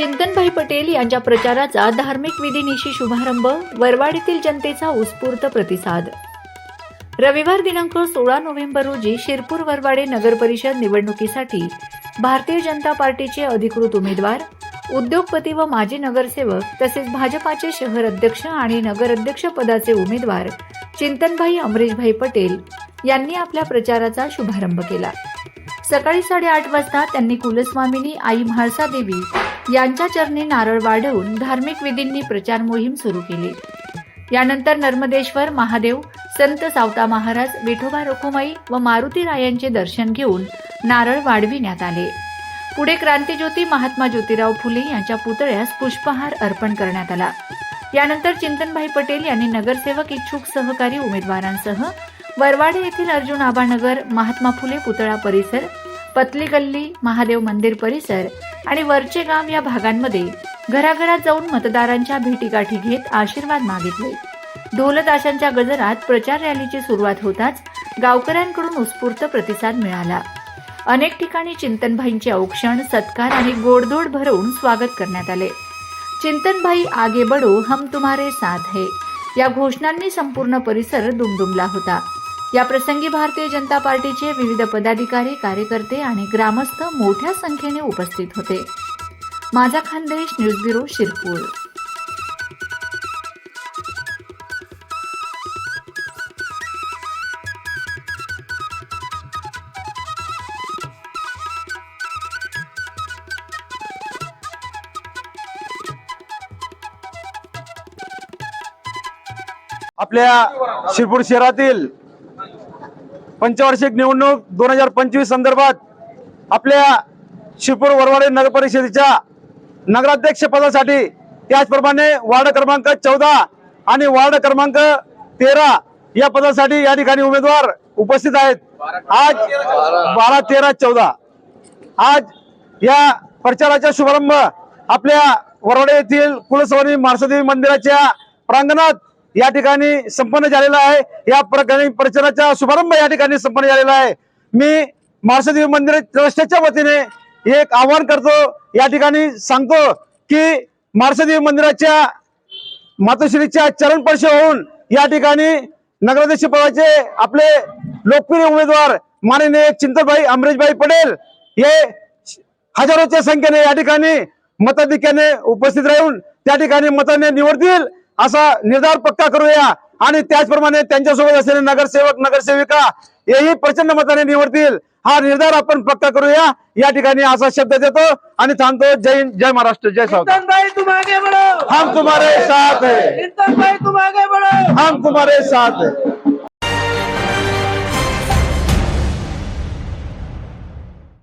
चिंतनभाई पटेल यांच्या प्रचाराचा धार्मिक विधीनिशी शुभारंभ वरवाडीतील जनतेचा उत्स्फूर्त प्रतिसाद. रविवार दिनांक सोळा नोव्हेंबर रोजी शिरपूर वरवाडे नगर परिषद निवडणुकीसाठी भारतीय जनता पार्टीचे अधिकृत उमेदवार उद्योगपती व माजी नगरसेवक तसेच भाजपाचे शहर अध्यक्ष आणि नगराध्यक्ष पदाचे उमेदवार चिंतनभाई अमरीशभाई पटेल यांनी आपल्या प्रचाराचा शुभारंभ केला. सकाळी साडेआठ वाजता त्यांनी कुलस्वामिनी आई म्हाळसा देवी यांच्या चरणी नारळ वाढवून धार्मिक विधींनी प्रचार मोहीम सुरू केली. यानंतर नर्मदेश्वर महादेव संत सावता महाराज विठोबा रखुमाई व मारुती रायांचे दर्शन घेऊन नारळ वाढविण्यात आले. पुढे क्रांतीज्योती महात्मा ज्योतिराव फुले यांच्या पुतळ्यास पुष्पहार अर्पण करण्यात आला. यानंतर चिंतनभाई पटेल यांनी नगरसेवक इच्छुक सहकारी उमेदवारांसह वरवाडे येथील अर्जुन आबानगर महात्मा फुले पुतळा परिसर पतली गल्ली महादेव मंदिर परिसर आणि वरचे गाव या भागांमध्ये घराघरात जाऊन मतदारांच्या भेटीगाठी घेत आशीर्वाद मागितले. ढोलताशांच्या गजरात प्रचार रॅलीची सुरुवात होताच गावकऱ्यांकडून उत्स्फूर्त प्रतिसाद मिळाला. अनेक ठिकाणी चिंतनभाईंचे औक्षण सत्कार आणि गोडधोड भरवून स्वागत करण्यात आले. चिंतनभाई आगे बडो हम तुम्हारे साथ है. या घोषणांनी संपूर्ण परिसर दुमदुमला होता. या प्रसंगी भारतीय जनता पार्टीचे विविध पदाधिकारी कार्यकर्ते आणि ग्रामस्थ मोठ्या संख्येने उपस्थित होते. माझा खानदेश न्यूज ब्युरो शिरपूर. आपल्या शिरपूर शहरातील पंचवार्षिक निवडणूक दोन हजार पंचवीस संदर्भात आपल्या शिरपूर वरवाडे नगरपरिषदेच्या नगराध्यक्ष पदासाठी त्याचप्रमाणे वार्ड क्रमांक चौदा आणि वार्ड क्रमांक तेरा या पदासाठी या ठिकाणी उमेदवार उपस्थित आहेत. आज बारा तेरा चौदा. आज या प्रचाराचा शुभारंभ आपल्या वरवडे येथील कुलस्वामी मार्सदेवी मंदिराच्या प्रांगणात या ठिकाणी संपन्न झालेला आहे. या प्रकारे प्रचाराचा शुभारंभ या ठिकाणी संपन्न झालेला आहे. मी मार्सदेवी मंदिर ट्रस्टच्या वतीने एक आवाहन करतो या ठिकाणी सांगतो की मार्सदेवी मंदिराच्या मातोश्रीच्या चरण स्पर्श होऊन या ठिकाणी नगराध्यक्ष पदाचे आपले लोकप्रिय उमेदवार माननीय चिंतनभाई अमरेशभाई पटेल हे हजारोच्या संख्येने या ठिकाणी मताधिक्याने उपस्थित राहून त्या ठिकाणी मताने निवडतील असा निर्धार पक्का करूया. आणि त्याचप्रमाणे त्यांच्यासोबत असलेले नगरसेवक नगरसेविका हेही प्रचंड मताने निवडतील. हा निर्धार आपण पक्का करूया. या ठिकाणी असा शब्द देतो आणि थांबतो. जय हिंद जय महाराष्ट्र जय सावता हम तुम्हारे साथ है. हम तुम्हारे साथ है.